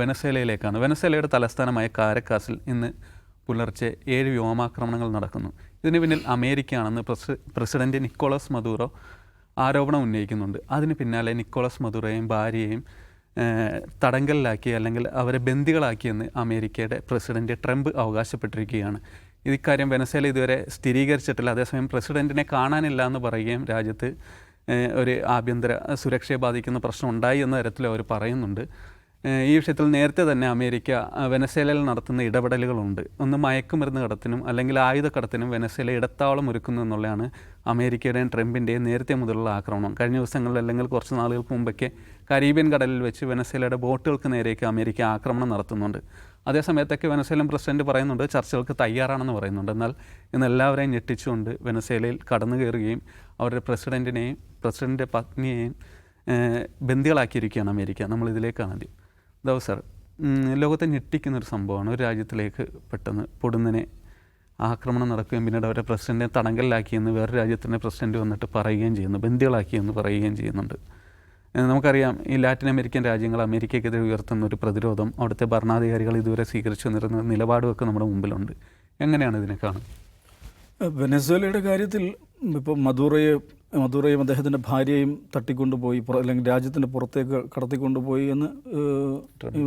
വെനസ്വേലയിലേക്കാണ്. വെനസേലയുടെ തലസ്ഥാനമായ കാരക്കാസിൽ ഇന്ന് പുലർച്ചെ ഏഴ് വ്യോമാക്രമണങ്ങൾ നടക്കുന്നു. ഇതിന് പിന്നിൽ അമേരിക്കയാണെന്ന് പ്രസി പ്രസിഡന്റ് നിക്കോളസ് മദൂറോ ആരോപണം ഉന്നയിക്കുന്നുണ്ട്. അതിന് പിന്നാലെ നിക്കോളസ് മദൂറോയും ഭാര്യയെയും തടങ്കലിലാക്കി അല്ലെങ്കിൽ അവരെ ബന്ദികളാക്കിയെന്ന് അമേരിക്കയുടെ പ്രസിഡന്റ് ട്രംപ് അവകാശപ്പെട്ടിരിക്കുകയാണ്. ഇക്കാര്യം വെനസേല ഇതുവരെ സ്ഥിരീകരിച്ചിട്ടില്ല. അതേസമയം പ്രസിഡന്റിനെ കാണാനില്ല എന്ന് പറയുകയും രാജ്യത്ത് ഒരു ആഭ്യന്തര സുരക്ഷയെ ബാധിക്കുന്ന പ്രശ്നം ഉണ്ടായി എന്ന തരത്തിൽ അവർ പറയുന്നുണ്ട്. ഈ വിഷയത്തിൽ നേരത്തെ തന്നെ അമേരിക്ക വെനസ്വേലയിൽ നടത്തുന്ന ഇടപെടലുകളുണ്ട്. ഒന്ന് മയക്കുമരുന്ന് കടത്തിനും അല്ലെങ്കിൽ ആയുധ കടത്തിനും വെനസ്വേല ഇടത്താവളം ഒരുക്കുന്നു എന്നുള്ളതാണ് അമേരിക്കയുടെയും ട്രംപിന്റെയും നേരത്തെ മുതലുള്ള ആക്രമണം. കഴിഞ്ഞ ദിവസങ്ങളിൽ അല്ലെങ്കിൽ കുറച്ച് നാളുകൾക്ക് മുമ്പൊക്കെ കരീബിയൻ കടലിൽ വെച്ച് വെനസ്വേലയുടെ ബോട്ടുകൾക്ക് നേരെയൊക്കെ അമേരിക്ക ആക്രമണം നടത്തുന്നുണ്ട്. അതേസമയത്തൊക്കെ വെനസ്വേലൻ പ്രസിഡന്റ് പറയുന്നുണ്ട് ചർച്ചകൾക്ക് തയ്യാറാണെന്ന് പറയുന്നുണ്ട്. എന്നാൽ ഇന്ന് എല്ലാവരെയും ഞെട്ടിച്ചുകൊണ്ട് വെനസ്വേലയിൽ കടന്നു കയറുകയും അവരുടെ പ്രസിഡന്റിനെയും പ്രസിഡന്റിന്റെ പത്നിയെയും ബന്ദികളാക്കിയിരിക്കുകയാണ് അമേരിക്ക. നമ്മൾ ആദ്യം. ദാവ് സർ. ലോകത്തെ ഞെട്ടിക്കുന്ന ഒരു സംഭവമാണ്. ഒരു രാജ്യത്തിലേക്ക് പെട്ടെന്ന് പൊടുന്നനെ ആക്രമണം നടക്കുകയും പിന്നീട് അവരുടെ പ്രസിഡന്റിനെ തടങ്കലിലാക്കിയെന്ന് വേറെ രാജ്യത്തിന്റെ പ്രസിഡന്റ് വന്നിട്ട് പറയുകയും ചെയ്യുന്നു. ബന്ദികളാക്കിയെന്ന് പറയുകയും ചെയ്യുന്നുണ്ട്. നമുക്കറിയാം ഈ ലാറ്റിൻ അമേരിക്കൻ രാജ്യങ്ങൾ അമേരിക്കയ്ക്കെതിരെ ഉയർത്തുന്ന ഒരു പ്രതിരോധം അവിടുത്തെ ഭരണാധികാരികൾ ഇതുവരെ സ്വീകരിച്ചു വന്നിരുന്ന നിലപാടുമൊക്കെ നമ്മുടെ മുമ്പിലുണ്ട്. എങ്ങനെയാണ് ഇതിനെ കാണുന്നത്? വെനസ്വേലയുടെ കാര്യത്തിൽ ഇപ്പോൾ മദൂറയെ മദൂറയും അദ്ദേഹത്തിന്റെ ഭാര്യയും തട്ടിക്കൊണ്ടുപോയി പുറ- അല്ലെങ്കിൽ രാജ്യത്തിന്റെ പുറത്തേക്ക് കടത്തിക്കൊണ്ടുപോയി എന്ന്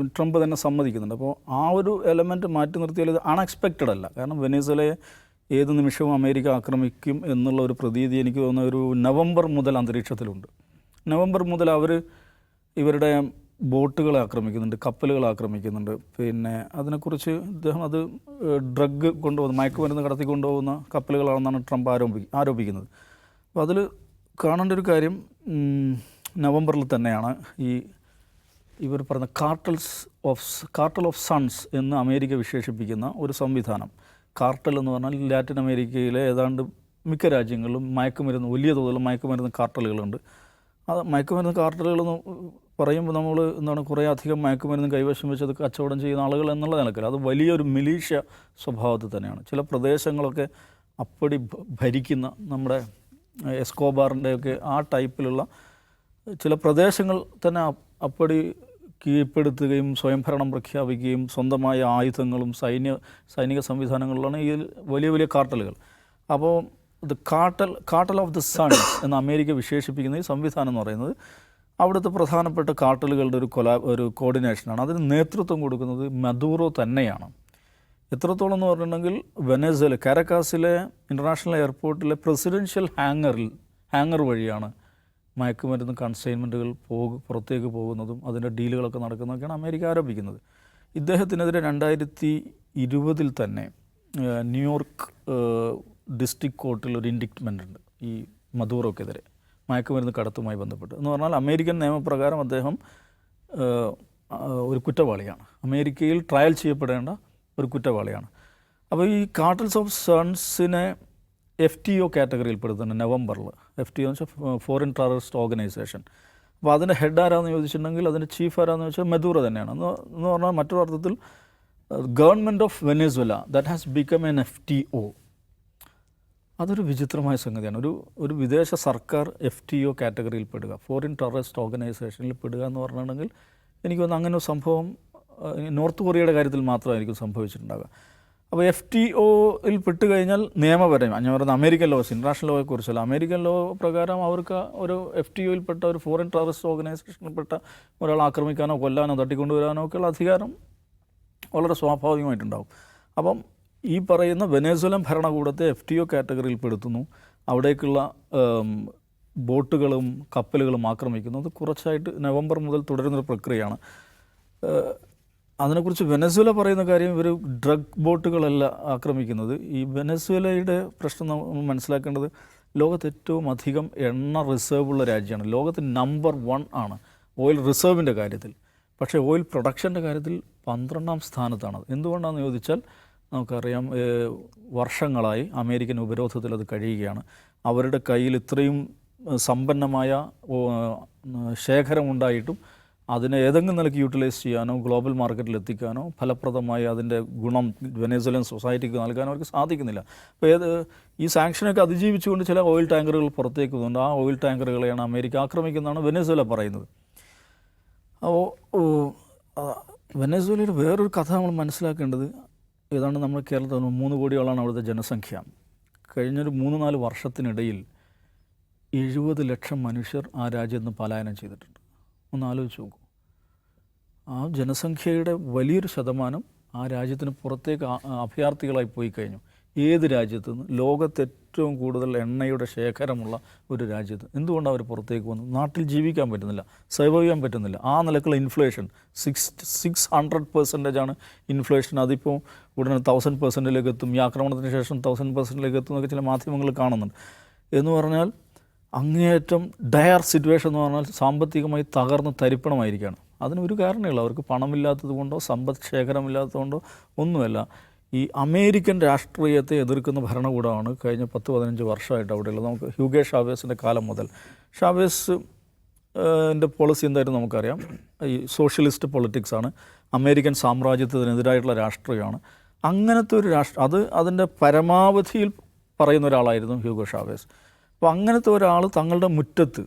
ട്രംപ്. തന്നെ സമ്മതിക്കുന്നുണ്ട്. അപ്പോൾ ആ ഒരു എലമെന്റ് മാറ്റി നിർത്തിയാൽ ഇത് അൺഎക്സ്പെക്റ്റഡ് അല്ല. കാരണം വെനസ്വേലയെ ഏത് നിമിഷവും അമേരിക്ക ആക്രമിക്കും എന്നുള്ള ഒരു പ്രതീതി എനിക്ക് തോന്നുന്ന ഒരു നവംബർ മുതൽ അന്തരീക്ഷത്തിലുണ്ട്. നവംബർ മുതൽ അവർ ഇവരുടെ ബോട്ടുകളെ ആക്രമിക്കുന്നുണ്ട് കപ്പലുകൾ ആക്രമിക്കുന്നുണ്ട്. പിന്നെ അതിനെക്കുറിച്ച് അദ്ദേഹം അത് ഡ്രഗ് കൊണ്ടുപോകുന്ന മയക്കുമരുന്ന് കടത്തി കൊണ്ടുപോകുന്ന കപ്പലുകളാണെന്നാണ് ട്രംപ് ആരോപി ആരോപിക്കുന്നത്. അപ്പോൾ അതിൽ കാണേണ്ട ഒരു കാര്യം നവംബറിൽ തന്നെയാണ് ഈ ഇവർ പറഞ്ഞ cartels of cartel of suns എന്ന് അമേരിക്ക വിശേഷിപ്പിക്കുന്ന ഒരു സംവിധാനം. കാർട്ടൽ എന്ന് പറഞ്ഞാൽ ലാറ്റിൻ അമേരിക്കയിലെ ഏതാണ്ട് മിക്ക രാജ്യങ്ങളിലും മയക്കുമരുന്ന് വലിയ തോതിൽ മയക്കുമരുന്ന് കാർട്ടലുകളുണ്ട്. അത് മയക്കുമരുന്ന് കാർട്ടലുകൾ എന്ന് പറയുമ്പോൾ നമ്മൾ എന്താണ് കുറേ അധികം മയക്കുമരുന്ന് കൈവശം വെച്ച് അത് കച്ചവടം ചെയ്യുന്ന ആളുകൾ എന്നുള്ള നിലക്കല്ല. അത് വലിയൊരു മിലീഷ്യ സ്വഭാവത്തിൽ തന്നെയാണ്. ചില പ്രദേശങ്ങളൊക്കെ അപ്പടി ഭരിക്കുന്ന നമ്മുടെ എസ്കോബാറിന്റെയൊക്കെ ആ ടൈപ്പിലുള്ള ചില പ്രദേശങ്ങൾ തന്നെ അപ്പടി കീഴ്പ്പെടുത്തുകയും സ്വയംഭരണം പ്രഖ്യാപിക്കുകയും സ്വന്തമായ ആയുധങ്ങളും സൈന്യ സൈനിക സംവിധാനങ്ങളിലാണ് ഈ വലിയ വലിയ കാർട്ടലുകൾ. അപ്പോൾ the cartel cartel of the sun എന്ന് അമേരിക്ക വിശേഷിപ്പിക്കുന്ന ഈ സംവിധാനം എന്ന് പറയുന്നത് അവിടുത്തെ പ്രധാനപ്പെട്ട കാട്ടലുകളുടെ ഒരു കൊലാ ഒരു കോർഡിനേഷനാണ്. അതിന് നേതൃത്വം കൊടുക്കുന്നത് മദൂറോ തന്നെയാണ്. എത്രത്തോളം എന്ന് പറഞ്ഞിട്ടുണ്ടെങ്കിൽ വെനസ്വല കാരക്കാസിലെ ഇന്റർനാഷണൽ എയർപോർട്ടിലെ പ്രസിഡൻഷ്യൽ ഹാങ്ങറിൽ ഹാങ്ങർ വഴിയാണ് മയക്കുമരുന്ന് കൺസൈൻമെന്റുകൾ പോകു പുറത്തേക്ക് പോകുന്നതും അതിന്റെ ഡീലുകളൊക്കെ നടക്കുന്നതൊക്കെയാണ് അമേരിക്ക ആരോപിക്കുന്നത്. ഇദ്ദേഹത്തിനെതിരെ രണ്ടായിരത്തി ഇരുപതിൽ തന്നെ ന്യൂയോർക്ക് ഡിസ്ട്രിക്ട് കോർട്ടിൽ ഒരു ഇൻഡിക്ട്മെന്റ് ഉണ്ട് ഈ മദൂറോക്കെതിരെ മയക്കുമരുന്ന് കടത്തുമായി ബന്ധപ്പെട്ട്. എന്ന് പറഞ്ഞാൽ അമേരിക്കൻ നിയമപ്രകാരം അദ്ദേഹം ഒരു കുറ്റവാളിയാണ്. അമേരിക്കയിൽ ട്രയൽ ചെയ്യപ്പെടേണ്ട ഒരു കുറ്റവാളിയാണ്. അപ്പോൾ ഈ കാർട്ടൽസ് ഓഫ് സൺസിനെ എഫ് ടി ഒ കാറ്റഗറിയിൽ പെടുത്തുന്നുണ്ട് നവംബറിൽ. എഫ് ടി ഒ എന്ന് വെച്ചാൽ ഫോറിൻ ടെററിസ്റ്റ് ഓർഗനൈസേഷൻ അപ്പോൾ അതിന്റെ ഹെഡ് ആരാന്ന് ചോദിച്ചിട്ടുണ്ടെങ്കിൽ അതിന്റെ ചീഫ് ആരാന്ന് വെച്ചാൽ മെദൂറ തന്നെയാണ്. എന്ന് എന്ന് പറഞ്ഞാൽ മറ്റൊരു അർത്ഥത്തിൽ government of Venezuela that has become an F T O അതൊരു വിചിത്രമായ സംഗതിയാണ്. ഒരു ഒരു വിദേശ സർക്കാർ എഫ് ടി ഒ കാറ്റഗറിയിൽ പെടുക ഫോറിൻ ടെററിസ്റ്റ് ഓർഗനൈസേഷനിൽ പെടുക എന്ന് പറഞ്ഞിട്ടുണ്ടെങ്കിൽ എനിക്ക് തോന്നുന്നു അങ്ങനെ ഒരു സംഭവം നോർത്ത് കൊറിയയുടെ കാര്യത്തിൽ മാത്രമായിരിക്കും സംഭവിച്ചിട്ടുണ്ടാകുക അപ്പോൾ എഫ് ടി ഒയിൽ പെട്ട് കഴിഞ്ഞാൽ നിയമപരം ഞാൻ പറയുന്നത് അമേരിക്കൻ ലോസ് ഇന്റർനാഷണൽ ലോയെ കുറിച്ചല്ല. അമേരിക്കൻ ലോ പ്രകാരം അവർക്ക് ഒരു എഫ് ടി പെട്ട ഒരു ഫോറിൻ ടെററിസ്റ്റ് ഓർഗനൈസേഷനിൽപ്പെട്ട ഒരാൾ ആക്രമിക്കാനോ കൊല്ലാനോ തട്ടിക്കൊണ്ടുവരാനോ ഉള്ള അധികാരം വളരെ സ്വാഭാവികമായിട്ടുണ്ടാകും അപ്പം ഈ പറയുന്ന വെനേസുലൻ ഭരണകൂടത്തെ എഫ് ടി ഒ കാറ്റഗറിയിൽ പെടുത്തുന്നു. അവിടേക്കുള്ള ബോട്ടുകളും കപ്പലുകളും ആക്രമിക്കുന്നു. അത് കുറച്ചായിട്ട് നവംബർ മുതൽ തുടരുന്നൊരു പ്രക്രിയയാണ്. അതിനെക്കുറിച്ച് വെനസ്വേല പറയുന്ന കാര്യം ഇവർ ഡ്രഗ് ബോട്ടുകളല്ല ആക്രമിക്കുന്നത്. ഈ വെനസ്വേലയുടെ പ്രശ്നം നമ്മൾ മനസ്സിലാക്കേണ്ടത് ലോകത്ത് ഏറ്റവും അധികം എണ്ണ റിസർവ് ഉള്ള രാജ്യമാണ്. ലോകത്ത് നമ്പർ വൺ ആണ് ഓയിൽ റിസർവിന്റെ കാര്യത്തിൽ. പക്ഷേ ഓയിൽ പ്രൊഡക്ഷന്റെ കാര്യത്തിൽ പന്ത്രണ്ടാം സ്ഥാനത്താണ് എന്തുകൊണ്ടാണെന്ന് ചോദിച്ചാൽ നമുക്കറിയാം വർഷങ്ങളായി അമേരിക്കൻ ഉപരോധത്തിൽ അത് കഴിയുകയാണ്. അവരുടെ കയ്യിൽ ഇത്രയും സമ്പന്നമായ ശേഖരമുണ്ടായിട്ടും അതിനെ ഏതെങ്കിലും നിലയ്ക്ക് യൂട്ടിലൈസ് ചെയ്യാനോ ഗ്ലോബൽ മാർക്കറ്റിൽ എത്തിക്കാനോ ഫലപ്രദമായി അതിന്റെ ഗുണം വെനേസ്വലൻ സൊസൈറ്റിക്ക് നൽകാനോ അവർക്ക് സാധിക്കുന്നില്ല. അപ്പോൾ ഏത് ഈ സാങ്ഷനൊക്കെ അതിജീവിച്ചുകൊണ്ട് ചില ഓയിൽ ടാങ്കറുകൾ പുറത്തേക്ക് പോകുന്നുണ്ട്. ആ ഓയിൽ ടാങ്കറുകളെയാണ് അമേരിക്ക ആക്രമിക്കുന്നതാണ് വെനേസുല പറയുന്നത്. അപ്പോൾ വെനേസുലയിൽ വേറൊരു കഥ നമ്മൾ മനസ്സിലാക്കേണ്ടത് ഏതാണ്ട് നമ്മുടെ കേരളത്തിൽ മൂന്ന് കോടിയോളാണ് അവിടുത്തെ ജനസംഖ്യ. കഴിഞ്ഞൊരു മൂന്ന് നാല് വർഷത്തിനിടയിൽ എഴുപത് ലക്ഷം മനുഷ്യർ ആ രാജ്യത്ത് നിന്ന് പലായനം ചെയ്തിട്ടുണ്ട്. ഒന്ന് ആലോചിച്ച് നോക്കൂ. ആ ജനസംഖ്യയുടെ വലിയൊരു ശതമാനം ആ രാജ്യത്തിന് പുറത്തേക്ക് അഭയാർത്ഥികളായി പോയി കഴിഞ്ഞു. ഏത് രാജ്യത്ത് നിന്ന്? ലോകത്ത് ഏറ്റവും കൂടുതൽ എണ്ണയുടെ ശേഖരമുള്ള ഒരു രാജ്യത്ത്. എന്തുകൊണ്ട് അവർ പുറത്തേക്ക് വന്നു? നാട്ടിൽ ജീവിക്കാൻ പറ്റുന്നില്ല സർവൈവ് ചെയ്യാൻ പറ്റുന്നില്ല. ആ നിലക്കുള്ള inflation six six hundred percentage ആണ് ഇൻഫ്ലേഷൻ അതിപ്പോൾ ഉടനെ തൗസൻഡ് പെർസെന്റിലേക്ക് എത്തും. ഈ ആക്രമണത്തിന് ശേഷം തൗസൻഡ് പെർസെന്റിലേക്ക് എത്തും എന്നൊക്കെ ചില മാധ്യമങ്ങൾ കാണുന്നുണ്ട്. എന്ന് പറഞ്ഞാൽ അങ്ങേയറ്റം ഡയർ സിറ്റുവേഷൻ എന്ന് പറഞ്ഞാൽ സാമ്പത്തികമായി തകർന്ന് തരിപ്പണമായിരിക്കുകയാണ് അതിനൊരു കാരണമില്ല. അവർക്ക് പണമില്ലാത്തത് കൊണ്ടോ സമ്പദ് ശേഖരമില്ലാത്തത് കൊണ്ടോ ഒന്നുമല്ല. ഈ അമേരിക്കൻ രാഷ്ട്രീയത്തെ എതിർക്കുന്ന ഭരണകൂടമാണ് കഴിഞ്ഞ പത്ത് പതിനഞ്ച് വർഷമായിട്ട് അവിടെയുള്ളത്. നമുക്ക് ഹ്യൂഗേ ഷാവേസിന്റെ കാലം മുതൽ. ഷാവേസ് എന്റെ പോളിസി എന്തായാലും നമുക്കറിയാം. ഈ സോഷ്യലിസ്റ്റ് പൊളിറ്റിക്സ് ആണ്. അമേരിക്കൻ സാമ്രാജ്യത്തിനെതിരായിട്ടുള്ള രാഷ്ട്രീയമാണ്. അങ്ങനത്തെ ഒരു രാഷ്ട്ര അത് അതിന്റെ പരമാവധിയിൽ പറയുന്ന ഒരാളായിരുന്നു ഹ്യൂഗോ ഷാവേസ്. അപ്പോൾ അങ്ങനത്തെ ഒരാൾ തങ്ങളുടെ മുറ്റത്ത്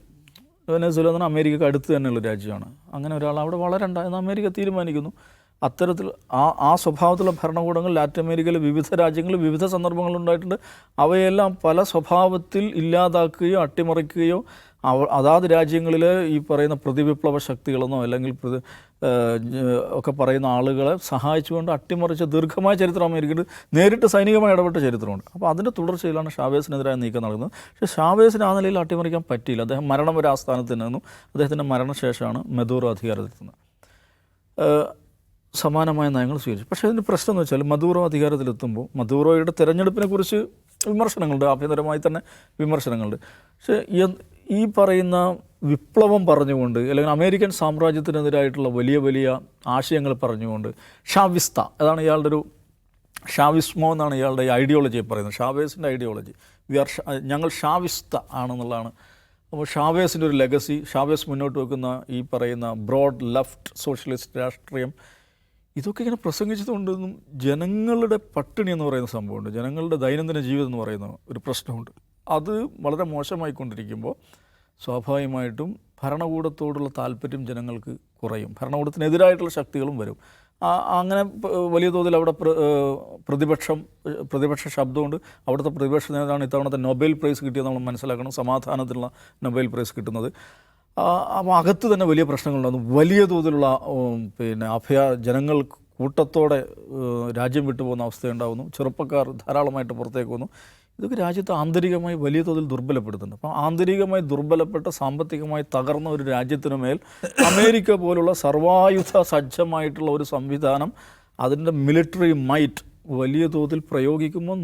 വെനസുല എന്ന് പറഞ്ഞാൽ അമേരിക്കക്ക് അടുത്ത് തന്നെയുള്ള രാജ്യമാണ്. അങ്ങനെ ഒരാൾ അവിടെ വളരണ്ട എന്ന് അമേരിക്ക തീരുമാനിക്കുന്നു. അത്തരത്തിൽ ആ ആ സ്വഭാവത്തിലുള്ള ഭരണകൂടങ്ങൾ ലാറ്റിൻ അമേരിക്കയിലെ വിവിധ രാജ്യങ്ങളിൽ വിവിധ സന്ദർഭങ്ങളുണ്ടായിട്ടുണ്ട് അവയെല്ലാം പല സ്വഭാവത്തിൽ ഇല്ലാതാക്കുകയോ അട്ടിമറിക്കുകയോ അവ അതാത് രാജ്യങ്ങളിലെ ഈ പറയുന്ന പ്രതിവിപ്ലവ ശക്തികളെന്നോ അല്ലെങ്കിൽ പ്രതി ഒക്കെ പറയുന്ന ആളുകളെ സഹായിച്ചുകൊണ്ട് അട്ടിമറിച്ച ദീർഘമായ ചരിത്രം അമേരിക്കയിൽ നേരിട്ട് സൈനികമായി ഇടപെട്ട ചരിത്രമുണ്ട്. അപ്പോൾ അതിന്റെ തുടർച്ചയിലാണ് ഷാവേസിനെതിരായ നീക്കം നടക്കുന്നത്. പക്ഷേ ഷാവേസിന് ആ നിലയിൽ അട്ടിമറിക്കാൻ പറ്റിയില്ല. അദ്ദേഹം മരണം ഒരു ആസ്ഥാനത്ത് നിന്നും. അദ്ദേഹത്തിന്റെ മരണശേഷമാണ് മെദൂറോ അധികാരത്തിലെത്തുന്നത് സമാനമായ നയങ്ങൾ സ്വീകരിച്ചു. പക്ഷേ അതിന്റെ പ്രശ്നം എന്ന് വെച്ചാൽ മദൂറോ അധികാരത്തിലെത്തുമ്പോൾ മദൂറോയുടെ തിരഞ്ഞെടുപ്പിനെക്കുറിച്ച് വിമർശനങ്ങളുണ്ട്. ആഭ്യന്തരമായി തന്നെ വിമർശനങ്ങളുണ്ട്. പക്ഷേ ഈ പറയുന്ന വിപ്ലവം പറഞ്ഞുകൊണ്ട് അല്ലെങ്കിൽ അമേരിക്കൻ സാമ്രാജ്യത്തിനെതിരായിട്ടുള്ള വലിയ വലിയ ആശയങ്ങൾ പറഞ്ഞുകൊണ്ട് ഷാവിസ്ത അതാണ് ഇയാളുടെ ഒരു ഷാവിസ്മോ എന്നാണ് ഇയാളുടെ ഐഡിയോളജി പറയുന്നത്. ഷാവേസിന്റെ ഐഡിയോളജി വി ആർ ഞങ്ങൾ ഷാവിസ്ത ആണെന്നുള്ളതാണ്. അപ്പോൾ ഷാവേസിന്റെ ഒരു ലെഗസി ഷാവേസ് മുന്നോട്ട് വെക്കുന്ന ഈ പറയുന്ന ബ്രോഡ് ലെഫ്റ്റ് സോഷ്യലിസ്റ്റ് രാഷ്ട്രീയം ഇതൊക്കെ ഇങ്ങനെ പ്രസംഗിച്ചതുകൊണ്ടൊന്നും ജനങ്ങളുടെ പട്ടിണി എന്ന് പറയുന്ന സംഭവമുണ്ട്. ജനങ്ങളുടെ ദൈനംദിന ജീവിതം എന്ന് പറയുന്ന ഒരു പ്രശ്നമുണ്ട്. അത് വളരെ മോശമായിക്കൊണ്ടിരിക്കുമ്പോൾ സ്വാഭാവികമായിട്ടും ഭരണകൂടത്തോടുള്ള താല്പര്യം ജനങ്ങൾക്ക് കുറയും. ഭരണകൂടത്തിനെതിരായിട്ടുള്ള ശക്തികളും വരും. അങ്ങനെ വലിയ തോതിൽ അവിടെ പ്രതിപക്ഷം പ്രതിപക്ഷ ശബ്ദമുണ്ട്. അവിടുത്തെ പ്രതിപക്ഷ നേതാവാണ് ഇത്തവണത്തെ നൊബേൽ പ്രൈസ് കിട്ടിയത് നമ്മൾ മനസ്സിലാക്കണം. സമാധാനത്തിനുള്ള നൊബേൽ പ്രൈസ് കിട്ടുന്നത്. അപ്പോൾ അകത്ത് തന്നെ വലിയ പ്രശ്നങ്ങളുണ്ടാകുന്നു. വലിയ തോതിലുള്ള പിന്നെ അഭയ ജനങ്ങൾ കൂട്ടത്തോടെ രാജ്യം വിട്ടുപോകുന്ന അവസ്ഥയുണ്ടാകുന്നു. ചെറുപ്പക്കാർ ധാരാളമായിട്ട് പുറത്തേക്ക് വന്നു. ഇതൊക്കെ രാജ്യത്തെ ആന്തരികമായി വലിയ തോതിൽ ദുർബലപ്പെടുത്തുന്നുണ്ട് അപ്പം ആന്തരികമായി ദുർബലപ്പെട്ട സാമ്പത്തികമായി തകർന്ന ഒരു രാജ്യത്തിനു മേൽ അമേരിക്ക പോലുള്ള സർവായുധ സജ്ജമായിട്ടുള്ള ഒരു സംവിധാനം അതിന്റെ മിലിറ്ററി മൈറ്റ് വലിയ തോതിൽ പ്രയോഗിക്കുമ്പോൾ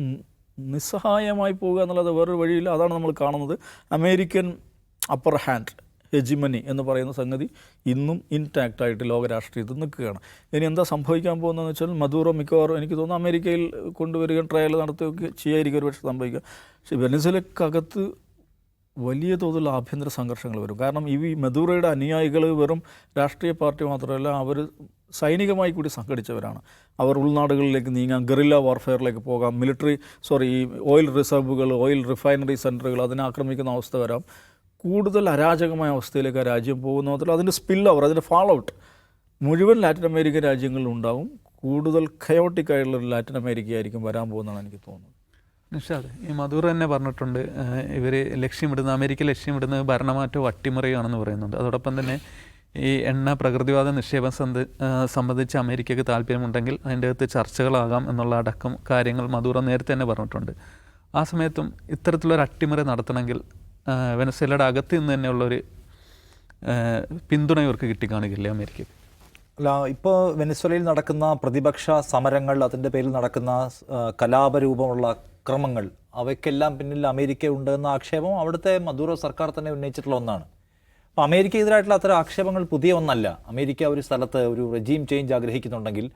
നിസ്സഹായമായി പോകുക എന്നുള്ളത് വേറൊരു വഴിയില്ല. അതാണ് നമ്മൾ കാണുന്നത്. അമേരിക്കൻ അപ്പർ ഹാൻഡ് ഹെജിമനി എന്ന് പറയുന്ന സംഗതി ഇന്നും ഇൻടാക്റ്റായിട്ട് ലോകരാഷ്ട്രീയത്തിൽ ലോക നിൽക്കുകയാണ്. ഇനി എന്താ സംഭവിക്കാൻ പോകുന്നതെന്ന് വെച്ചാൽ മദൂറോ മിക്കവാറും എനിക്ക് തോന്നുന്നു അമേരിക്കയിൽ കൊണ്ടുവരികയും ട്രയൽ നടത്തുകയൊക്കെ ചെയ്യായിരിക്കും ഒരുപക്ഷെ സംഭവിക്കുക പക്ഷേ വെനസിലക്കകത്ത് വലിയ തോതിലുള്ള ആഭ്യന്തര സംഘർഷങ്ങൾ വരും. കാരണം ഈ മദൂറയുടെ അനുയായികൾ വെറും രാഷ്ട്രീയ പാർട്ടി മാത്രമല്ല അവർ സൈനികമായി കൂടി സംഘടിച്ചവരാണ്. അവർ ഉൾനാടുകളിലേക്ക് നീങ്ങാം ഗറില്ല വാർഫെയറിലേക്ക് പോകാം മിലിറ്ററി സോറി ഈ ഓയിൽ റിസർവുകൾ ഓയിൽ റിഫൈനറി സെന്ററുകൾ അതിനെ ആക്രമിക്കുന്ന അവസ്ഥ വരാം. കൂടുതൽ അരാജകമായ അവസ്ഥയിലേക്ക് ആ രാജ്യം പോകുന്ന മാത്രമല്ല അതിന്റെ സ്പിൽ ഓവർ അതിന്റെ ഫാൾ ഔട്ട് മുഴുവൻ ലാറ്റിൻ അമേരിക്കൻ രാജ്യങ്ങളിലും ഉണ്ടാവും. കൂടുതൽ കയോട്ടിക് ഒരു ലാറ്റിൻ അമേരിക്ക ആയിരിക്കും വരാൻ പോകുന്നതാണ് എനിക്ക് തോന്നുന്നത്. നിഷാദ് ഈ മധൂർ തന്നെ പറഞ്ഞിട്ടുണ്ട് ഇവർ ലക്ഷ്യമിടുന്ന അമേരിക്ക ലക്ഷ്യമിടുന്നത് ഭരണമാറ്റവും അട്ടിമറിയാണെന്ന് പറയുന്നുണ്ട്. അതോടൊപ്പം തന്നെ ഈ എണ്ണ പ്രകൃതിവാദ നിക്ഷേപം സംബന്ധ സംബന്ധിച്ച് അമേരിക്കയ്ക്ക് താല്പര്യമുണ്ടെങ്കിൽ അതിന്റെ അകത്ത് ചർച്ചകളാകാം എന്നുള്ള അടക്കം കാര്യങ്ങൾ മധൂറ നേരത്തെ തന്നെ പറഞ്ഞിട്ടുണ്ട്. ആ സമയത്തും ഇത്തരത്തിലൊരു അട്ടിമറി നടത്തണമെങ്കിൽ വെനസ്വേലയുടെ അകത്ത് നിന്ന് തന്നെയുള്ളൊരു പിന്തുണ ഇവർക്ക് കിട്ടിക്കാണുകയില്ലേ അമേരിക്കയ്ക്ക് അല്ല ഇപ്പോൾ വെനസ്വലയിൽ നടക്കുന്ന പ്രതിപക്ഷ സമരങ്ങൾ അതിന്റെ പേരിൽ നടക്കുന്ന കലാപരൂപമുള്ള അക്രമങ്ങൾ അവയ്ക്കെല്ലാം പിന്നിൽ അമേരിക്ക ഉണ്ടെന്ന ആക്ഷേപം അവിടുത്തെ മദൂറോ സർക്കാർ തന്നെ ഉന്നയിച്ചിട്ടുള്ള ഒന്നാണ്. അപ്പോൾ അമേരിക്കയ്ക്കെതിരായിട്ടുള്ള അത്തരം ആക്ഷേപങ്ങൾ പുതിയ ഒന്നല്ല. അമേരിക്ക ഒരു സ്ഥലത്ത് ഒരു റെജീം ചേഞ്ച് ആഗ്രഹിക്കുന്നുണ്ടെങ്കിൽ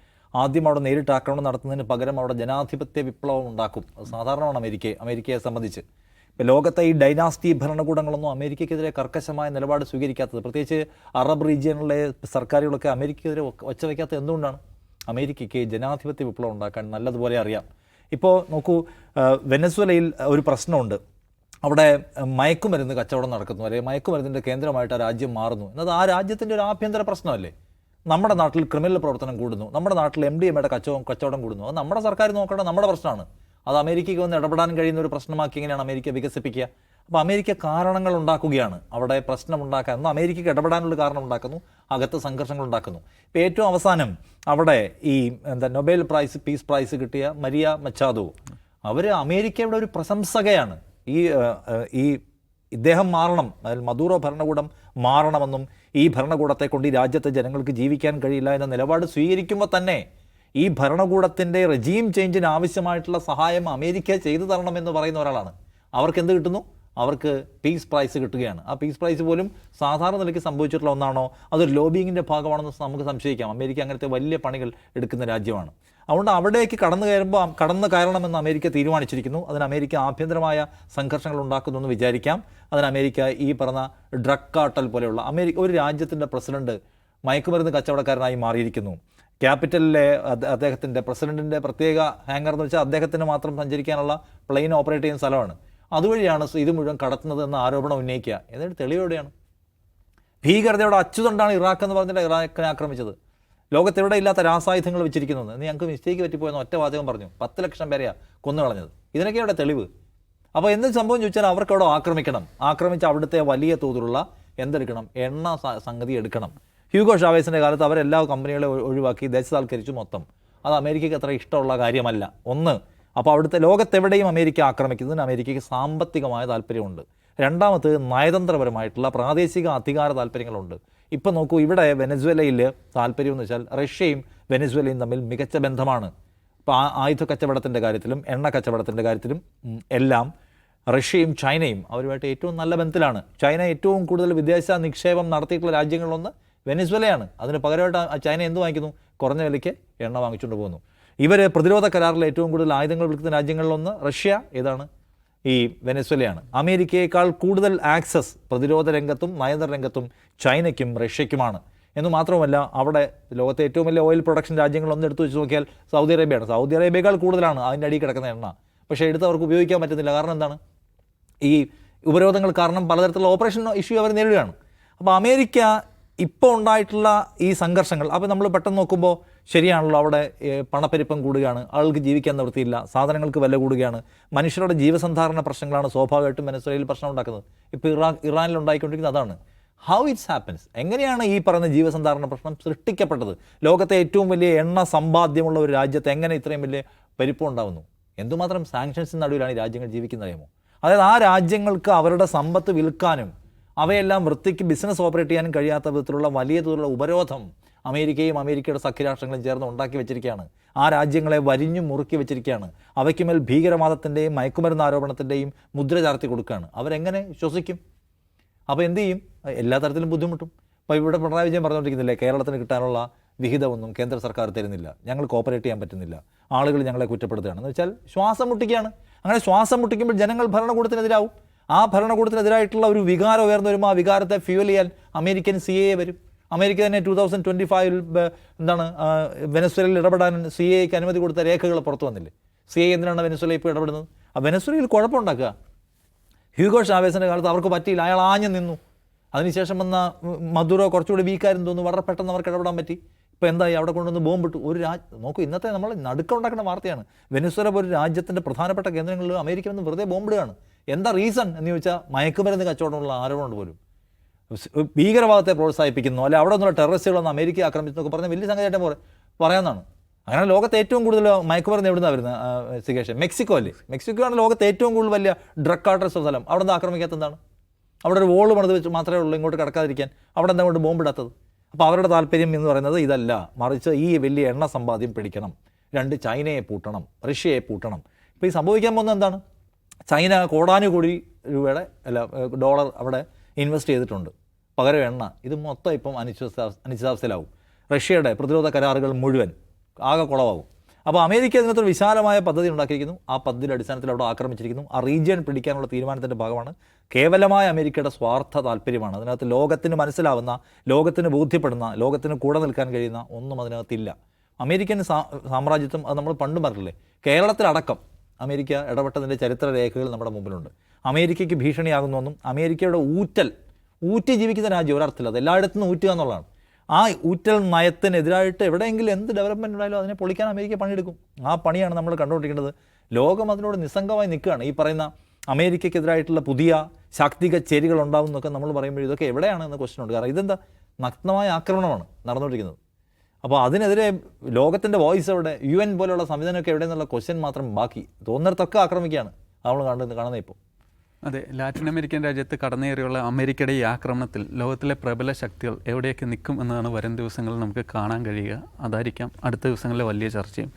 ആദ്യം അവിടെ നേരിട്ട് ആക്രമണം നടത്തുന്നതിന് പകരം അവിടെ ജനാധിപത്യ വിപ്ലവം ഉണ്ടാക്കും. അത് സാധാരണമാണ് അമേരിക്ക അമേരിക്കയെ സംബന്ധിച്ച്. ലോകത്തെ ഈ ഡൈനാസ്റ്റി ഭരണകൂടങ്ങളൊന്നും അമേരിക്കയ്ക്കെതിരെ കർക്കശമായ നിലപാട് സ്വീകരിക്കാത്തത്. പ്രത്യേകിച്ച് അറബ് റീജിയനിലെ സർക്കാരുകളൊക്കെ അമേരിക്കയ്ക്കെതിരെ ഒച്ചവയ്ക്കാത്തത് എന്തുകൊണ്ടാണ്? അമേരിക്കയ്ക്ക് ജനാധിപത്യ വിപ്ലവം ഉണ്ടാക്കാൻ നല്ലതുപോലെ അറിയാം. ഇപ്പോൾ നോക്കൂ വെനസ്വലയിൽ ഒരു പ്രശ്നമുണ്ട്. അവിടെ മയക്കുമരുന്ന് കച്ചവടം നടക്കുന്നു അല്ലെങ്കിൽ മയക്കുമരുന്നിന്റെ കേന്ദ്രമായിട്ട് ആ രാജ്യം മാറുന്നു. എന്നത് ആ രാജ്യത്തിന്റെ ഒരു ആഭ്യന്തര പ്രശ്നമല്ലേ? നമ്മുടെ നാട്ടിൽ ക്രിമിനൽ പ്രവർത്തനം കൂടുന്നു. നമ്മുടെ നാട്ടിൽ എം ഡി എമ്മയുടെ കച്ചവടം കച്ചവടം കൂടുന്നു. അത് നമ്മുടെ സർക്കാർ നോക്കേണ്ട നമ്മുടെ പ്രശ്നമാണ്. അത് അമേരിക്കയ്ക്ക് വന്ന് ഇടപെടാൻ കഴിയുന്ന ഒരു പ്രശ്നമാക്കി എങ്ങനെയാണ് അമേരിക്ക വികസിപ്പിക്കുക? അപ്പോൾ അമേരിക്ക കാരണങ്ങൾ ഉണ്ടാക്കുകയാണ്. അവിടെ പ്രശ്നം ഉണ്ടാക്കാൻ എന്നാൽ അമേരിക്കയ്ക്ക് ഇടപെടാനുള്ള കാരണം ഉണ്ടാക്കുന്നു. അകത്ത് സംഘർഷങ്ങൾ ഉണ്ടാക്കുന്നു. ഇപ്പോൾ ഏറ്റവും അവസാനം അവിടെ ഈ എന്താ നൊബേൽ പ്രൈസ് പീസ് പ്രൈസ് കിട്ടിയ മരിയ മച്ചാദോ. അവർ അമേരിക്കയുടെ ഒരു പ്രശംസകയാണ്. ഈ ഈ ഇദ്ദേഹം മാറണം. അതായത് മദൂറോ ഭരണകൂടം മാറണമെന്നും ഈ ഭരണകൂടത്തെ കൊണ്ട് ഈ രാജ്യത്തെ ജനങ്ങൾക്ക് ജീവിക്കാൻ കഴിയില്ല എന്ന നിലപാട് സ്വീകരിക്കുമ്പോൾ തന്നെ ഈ ഭരണകൂടത്തിന്റെ റെജീം ചേഞ്ചിന് ആവശ്യമായിട്ടുള്ള സഹായം അമേരിക്ക ചെയ്തു തരണമെന്ന് പറയുന്ന ഒരാളാണ്. അവർക്ക് എന്ത് കിട്ടുന്നു? അവർക്ക് പീസ് പ്രൈസ് കിട്ടുകയാണ്. ആ പീസ് പ്രൈസ് പോലും സാധാരണ നിലയ്ക്ക് സംഭവിച്ചിട്ടുള്ള ഒന്നാണോ? അതൊരു ലോബിങ്ങിന്റെ ഭാഗമാണെന്ന് നമുക്ക് സംശയിക്കാം. അമേരിക്ക അങ്ങനത്തെ വലിയ പണികൾ എടുക്കുന്ന രാജ്യമാണ്. അതുകൊണ്ട് അവിടേക്ക് കടന്നു കയറുമ്പോൾ കടന്നു കയറണമെന്ന് അമേരിക്ക തീരുമാനിച്ചിരിക്കുന്നു. അതിന് അമേരിക്ക ആഭ്യന്തരമായ സംഘർഷങ്ങൾ ഉണ്ടാക്കുന്നു വിചാരിക്കാം. അതിന് അമേരിക്ക ഈ പറഞ്ഞ ഡ്രഗ് കാട്ടൽ പോലെയുള്ള അമേരിക്ക ഒരു രാജ്യത്തിന്റെ പ്രസിഡന്റ് മയക്കുമരുന്ന് കച്ചവടക്കാരനായി മാറിയിരിക്കുന്നു. ക്യാപിറ്റലിലെ അദ്ദേ- അദ്ദേഹത്തിന്റെ പ്രസിഡന്റിന്റെ പ്രത്യേക ഹാങ്ങർ എന്ന് വെച്ചാൽ അദ്ദേഹത്തിന് മാത്രം സഞ്ചരിക്കാനുള്ള പ്ലെയിൻ ഓപ്പറേറ്റ് ചെയ്യുന്ന സ്ഥലമാണ്. അതുവഴിയാണ് ഇത് മുഴുവൻ കടത്തുന്നത് എന്ന ആരോപണം ഉന്നയിക്കുക. എന്നിട്ട് തെളിവെവിടെയാണ്? ഭീകരതയുടെ അച്ചുതണ്ടാണ് ഇറാഖ് എന്ന് പറഞ്ഞിട്ട് ഇറാഖിനെ ആക്രമിച്ചത്. ലോകത്തെവിടെ ഇല്ലാത്ത രാസായുധങ്ങൾ വെച്ചിരിക്കുന്നത്. എന്ന് ഞങ്ങൾക്ക് മിസ്റ്റേക്ക് പറ്റിപ്പോയെന്ന് ഒറ്റ വാചകം പറഞ്ഞു. പത്ത് ലക്ഷം പേരെയാണ് കൊന്നു കളഞ്ഞത്. ഇതിനൊക്കെ അവിടെ തെളിവ്? അപ്പോൾ എന്ത് സംഭവം ചോദിച്ചാൽ അവർക്ക് അവിടെ ആക്രമിക്കണം. ആക്രമിച്ച് അവിടുത്തെ വലിയ തോതിലുള്ള എന്തെടുക്കണം? എണ്ണ സംഗതി എടുക്കണം. ഹ്യൂഗോ ഷാവേസിന്റെ കാലത്ത് അവരെല്ലാ കമ്പനികളെ ഒഴിവാക്കി ദേശസാൽക്കരിച്ചു മൊത്തം. അത് അമേരിക്കയ്ക്ക് അത്ര ഇഷ്ടമുള്ള കാര്യമല്ല. ഒന്ന് അപ്പോൾ അവിടുത്തെ ലോകത്തെവിടെയും അമേരിക്ക ആക്രമിക്കുന്നതിന് അമേരിക്കയ്ക്ക് സാമ്പത്തികമായ താല്പര്യമുണ്ട്. രണ്ടാമത് നയതന്ത്രപരമായിട്ടുള്ള പ്രാദേശിക അധികാര താല്പര്യങ്ങളുണ്ട്. ഇപ്പം നോക്കൂ ഇവിടെ വെനസ്വേലയിൽ താല്പര്യം എന്ന് വെച്ചാൽ റഷ്യയും വെനസ്വേലയും തമ്മിൽ മികച്ച ബന്ധമാണ്. ഇപ്പോൾ ആയുധ കച്ചവടത്തിന്റെ കാര്യത്തിലും എണ്ണ കച്ചവടത്തിന്റെ കാര്യത്തിലും എല്ലാം റഷ്യയും ചൈനയും അവരുമായിട്ട് ഏറ്റവും നല്ല ബന്ധത്തിലാണ്. ചൈന ഏറ്റവും കൂടുതൽ വിദേശ നിക്ഷേപം നടത്തിയിട്ടുള്ള രാജ്യങ്ങളിലൊന്ന് വെനസ്വേലയാണ്. അതിന് പകരമായിട്ട് ചൈന എന്ത് വാങ്ങിക്കുന്നു? കുറഞ്ഞ വിലയ്ക്ക് എണ്ണ വാങ്ങിച്ചുകൊണ്ട് പോകുന്നു. ഇവർ പ്രതിരോധ കരാറിൽ ഏറ്റവും കൂടുതൽ ആയുധങ്ങൾ വിൽക്കുന്ന രാജ്യങ്ങളിലൊന്ന് റഷ്യ ഏതാണ്? ഈ വെനസ്വലയാണ്. അമേരിക്കയേക്കാൾ കൂടുതൽ ആക്സസ് പ്രതിരോധ രംഗത്തും നയതന്ത്ര രംഗത്തും ചൈനയ്ക്കും റഷ്യയ്ക്കുമാണ്. എന്ന് മാത്രമല്ല അവിടെ ലോകത്തെ ഏറ്റവും വലിയ ഓയിൽ പ്രൊഡക്ഷൻ രാജ്യങ്ങളൊന്നും എടുത്തു വെച്ച് നോക്കിയാൽ സൗദി അറേബ്യയാണ്. സൗദി അറേബ്യയേക്കാൾ കൂടുതലാണ് അതിന്റെ അടിയിൽ കിടക്കുന്ന എണ്ണ. പക്ഷേ എടുത്ത് അവർക്ക് ഉപയോഗിക്കാൻ പറ്റുന്നില്ല. കാരണം എന്താണ്? ഈ ഉപരോധങ്ങൾ കാരണം പലതരത്തിലുള്ള ഓപ്പറേഷൻ ഇഷ്യൂ അവർ നേരിടുകയാണ്. അപ്പോൾ അമേരിക്ക ഇപ്പോൾ ഉണ്ടായിട്ടുള്ള ഈ സംഘർഷങ്ങൾ അപ്പോൾ നമ്മൾ പെട്ടെന്ന് നോക്കുമ്പോൾ ശരിയാണല്ലോ അവിടെ പണപ്പെരുപ്പം കൂടുകയാണ് ആൾക്ക് ജീവിക്കാൻ നിവൃത്തിയില്ല സാധനങ്ങൾക്ക് വില കൂടുകയാണ്. മനുഷ്യരുടെ ജീവസന്ധാരണ പ്രശ്നങ്ങളാണ് സ്വാഭാവികമായിട്ടും വെനസ്വലയിൽ പ്രശ്നം ഉണ്ടാക്കുന്നത്. ഇപ്പോൾ ഇറാ ഇറാനിൽ ഉണ്ടായിക്കൊണ്ടിരിക്കുന്നത് അതാണ്. ഹൗ ഇറ്റ്സ് ഹാപ്പൻസ് എങ്ങനെയാണ് ഈ പറയുന്ന ജീവസന്ധാരണ പ്രശ്നം സൃഷ്ടിക്കപ്പെട്ടത്? ലോകത്തെ ഏറ്റവും വലിയ എണ്ണ സമ്പാദ്യമുള്ള ഒരു രാജ്യത്ത് എങ്ങനെ ഇത്രയും വലിയ പെരുപ്പം ഉണ്ടാവുന്നു? എന്തുമാത്രം സാങ്ഷൻസിന് നടുവിലാണ് ഈ രാജ്യങ്ങൾ ജീവിക്കുന്നത് അതായത് ആ രാജ്യങ്ങൾക്ക് അവരുടെ സമ്പത്ത് വിൽക്കാനും അവയെല്ലാം വൃത്തിക്ക് ബിസിനസ് ഓപ്പറേറ്റ് ചെയ്യാനും കഴിയാത്ത വിധത്തിലുള്ള വലിയ തോതിലുള്ള ഉപരോധം അമേരിക്കയും അമേരിക്കയുടെ സഖ്യരാഷ്ട്രങ്ങളും ചേർന്ന് ഉണ്ടാക്കി വെച്ചിരിക്കുകയാണ്. ആ രാജ്യങ്ങളെ വരിഞ്ഞു മുറുക്കി വെച്ചിരിക്കുകയാണ്. അവയ്ക്കുമേൽ ഭീകരവാദത്തിന്റെയും മയക്കുമരുന്ന് ആരോപണത്തിന്റെയും മുദ്ര ചാർത്തി കൊടുക്കുകയാണ്. അവരെങ്ങനെ ശ്വസിക്കും അപ്പോൾ എന്ത് ചെയ്യും? എല്ലാ തരത്തിലും ബുദ്ധിമുട്ടും. ഇപ്പോൾ ഇവിടെ പിണറായി വിജയൻ പറഞ്ഞുകൊണ്ടിരിക്കുന്നില്ലേ കേരളത്തിന് കിട്ടാനുള്ള വിഹിതമൊന്നും കേന്ദ്ര സർക്കാർ തരുന്നില്ല. ഞങ്ങൾ കോപ്പറേറ്റ് ചെയ്യാൻ പറ്റുന്നില്ല. ആളുകൾ ഞങ്ങളെ കുറ്റപ്പെടുത്തുകയാണ്. എന്ന് വെച്ചാൽ ശ്വാസം മുട്ടിക്കുകയാണ്. അങ്ങനെ ശ്വാസം മുട്ടിക്കുമ്പോൾ ജനങ്ങൾ ഭരണകൂടത്തിനെതിരാവും. ആ ഭരണകൂടത്തിനെതിരായിട്ടുള്ള ഒരു വികാരം ഉയർന്നു വരുമ്പോൾ ആ വികാരത്തെ ഫ്യൂൽ ചെയ്യാൻ അമേരിക്കൻ സി എ വരും. അമേരിക്ക തന്നെ ടൂ തൗസൻഡ് ട്വന്റി ഫൈവിൽ എന്താണ് വെനസ്വലയിൽ ഇടപെടാൻ സി എക്ക് അനുമതി കൊടുത്ത രേഖകൾ പുറത്തു വന്നില്ലേ? സി എ എന്തിനാണ് വെനസ്വല ഇപ്പോൾ ഇടപെടുന്നത്? ആ വെനസ്വലയിൽ കുഴപ്പമുണ്ടാക്കുക ഹ്യൂഗോ ഷാവേസിന്റെ കാലത്ത് അവർക്ക് പറ്റിയില്ല. അയാൾ ആഞ്ഞു നിന്നു. അതിനുശേഷം വന്ന മധുരോ കുറച്ചുകൂടി വീക്കായിരുന്നു തോന്നുന്നു. വളരെ പെട്ടെന്ന് അവർക്ക് ഇടപെടാൻ പറ്റി. ഇപ്പോൾ എന്തായി? അവിടെ കൊണ്ടുവന്ന് ബോംബിട്ടു. ഒരു രാജ് നോക്കൂ ഇന്നത്തെ നമ്മൾ നടുക്കം ഉണ്ടാക്കുന്ന വാർത്തയാണ്. വെനസ്വല ഒരു രാജ്യത്തിന്റെ പ്രധാനപ്പെട്ട കേന്ദ്രങ്ങളിൽ അമേരിക്ക വന്ന് വെറുതെ ബോംബിടുകയാണ്. എന്താ റീസൺ എന്ന് ചോദിച്ചാൽ മയക്കുമരുന്ന് കച്ചവടമുള്ള ആരോപണമുണ്ട് പോലും. ഭീകരവാദത്തെ പ്രോത്സാഹിപ്പിക്കുന്നു അല്ലെ അവിടെ നിന്നുള്ള ടെററിസ്റ്റുകളൊന്ന് അമേരിക്ക ആക്രമിച്ചു എന്നൊക്കെ പറഞ്ഞ വലിയ സംഗതിയായിട്ട് പോലെ പറയാമെന്നാണ് അങ്ങനെ ലോകത്തെ ഏറ്റവും കൂടുതൽ മയക്കുമരുന്ന് എവിടെ നിന്നാണ് വരുന്നത് സിഗേഷൻ മെക്സിക്കോ അല്ലേ? മെക്സിക്കോ ആണ് ലോകത്തെ ഏറ്റവും കൂടുതൽ വലിയ ഡ്രഗ് കാർട്ടേഴ്സ് സ്ഥലം. അവിടെ നിന്ന് ആക്രമിക്കാത്ത എന്താണ്? അവിടെ ഒരു വോൾ പണിത് വെച്ച് മാത്രമേ ഉള്ളൂ ഇങ്ങോട്ട് കിടക്കാതിരിക്കാൻ. അവിടെ എന്താ കൊണ്ട് ബോംബിടാത്തത് അപ്പോൾ അവരുടെ താല്പര്യം എന്ന് പറയുന്നത് ഇതല്ല. മറിച്ച് ഈ വലിയ എണ്ണ സമ്പാദ്യം പിടിക്കണം. രണ്ട് ചൈനയെ പൂട്ടണം റഷ്യയെ പൂട്ടണം. ഇപ്പോൾ ഈ സംഭവിക്കാൻ പോകുന്നത് എന്താണ്? ചൈന കോടാനുകൂടി രൂപയുടെ അല്ല ഡോളർ അവിടെ ഇൻവെസ്റ്റ് ചെയ്തിട്ടുണ്ട്. പകരം എണ്ണ. ഇത് മൊത്തം ഇപ്പം അനിശ്ചിത അനിശ്ചിതാവസ്ഥയിലാവും. റഷ്യയുടെ പ്രതിരോധ കരാറുകൾ മുഴുവൻ ആകെ കുളവാകും. അപ്പോൾ അമേരിക്ക ഇതിനകത്തൊരു വിശാലമായ പദ്ധതി ഉണ്ടാക്കിയിരിക്കുന്നു. ആ പദ്ധതിയുടെ അടിസ്ഥാനത്തിൽ അവിടെ ആക്രമിച്ചിരിക്കുന്നു. ആ റീജിയൻ പിടിക്കാനുള്ള തീരുമാനത്തിന്റെ ഭാഗമാണ്. കേവലമായ അമേരിക്കയുടെ സ്വാർത്ഥ താല്പര്യമാണ്. അതിനകത്ത് ലോകത്തിന് മനസ്സിലാവുന്ന ലോകത്തിന് ബോധ്യപ്പെടുന്ന ലോകത്തിന് കൂടെ നിൽക്കാൻ കഴിയുന്ന ഒന്നും അതിനകത്തില്ല. അമേരിക്കൻ സാമ്രാജ്യത്വം അത് നമ്മൾ പണ്ടും പറഞ്ഞില്ലേ കേരളത്തിലടക്കം അമേരിക്ക ഇടപെട്ടതിന്റെ ചരിത്ര രേഖകൾ നമ്മുടെ മുമ്പിലുണ്ട്. അമേരിക്കയ്ക്ക് ഭീഷണിയാകുന്നുവെന്നും അമേരിക്കയുടെ ഊറ്റൽ ഊറ്റി ജീവിക്കുന്ന രാജ്യം ഒരർത്ഥത്തിൽ അത് എല്ലായിടത്തും ഊറ്റുക എന്നുള്ളതാണ്. ആ ഊറ്റൽ നയത്തിനെതിരായിട്ട് എവിടെയെങ്കിലും എന്ത് ഡെവലപ്മെന്റ് ഉണ്ടായാലും അതിനെ പൊളിക്കാൻ അമേരിക്ക പണിയെടുക്കും. ആ പണിയാണ് നമ്മൾ കണ്ടുകൊണ്ടിരിക്കുന്നത്. ലോകം അതിനോട് നിസ്സംഗമായി നിൽക്കുകയാണ്. ഈ പറയുന്ന അമേരിക്കയ്ക്കെതിരായിട്ടുള്ള പുതിയ ശാക്തിക ചേരികൾ ഉണ്ടാവും എന്നൊക്കെ നമ്മൾ പറയുമ്പോൾ ഇതൊക്കെ എവിടെയാണ് എന്ന് ക്വസ്റ്റൻ ഉണ്ട്. കാരണം ഇതെന്താ? നഗ്നമായ ആക്രമണമാണ് നടന്നുകൊണ്ടിരിക്കുന്നത്. അപ്പോൾ അതിനെതിരെ ലോകത്തിന്റെ വോയിസ് എവിടെ യു എൻ പോലെയുള്ള സംവിധാനമൊക്കെ എവിടെ എന്നുള്ള ക്വസ്റ്റ്യൻ മാത്രം ബാക്കി. തോന്നിടത്തൊക്കെ ആക്രമിക്കുകയാണ്. നമ്മൾ കാണുന്നത് കാണുന്നത് ഇപ്പോൾ. അതെ ലാറ്റിൻ അമേരിക്കൻ രാജ്യത്ത് കടന്നേറിയുള്ള അമേരിക്കയുടെ ഈ ആക്രമണത്തിൽ ലോകത്തിലെ പ്രബല ശക്തികൾ എവിടെയൊക്കെ നിൽക്കും എന്നാണ് വരും ദിവസങ്ങളിൽ നമുക്ക് കാണാൻ കഴിയുക. അതായിരിക്കാം അടുത്ത ദിവസങ്ങളിലെ വലിയ ചർച്ചയും.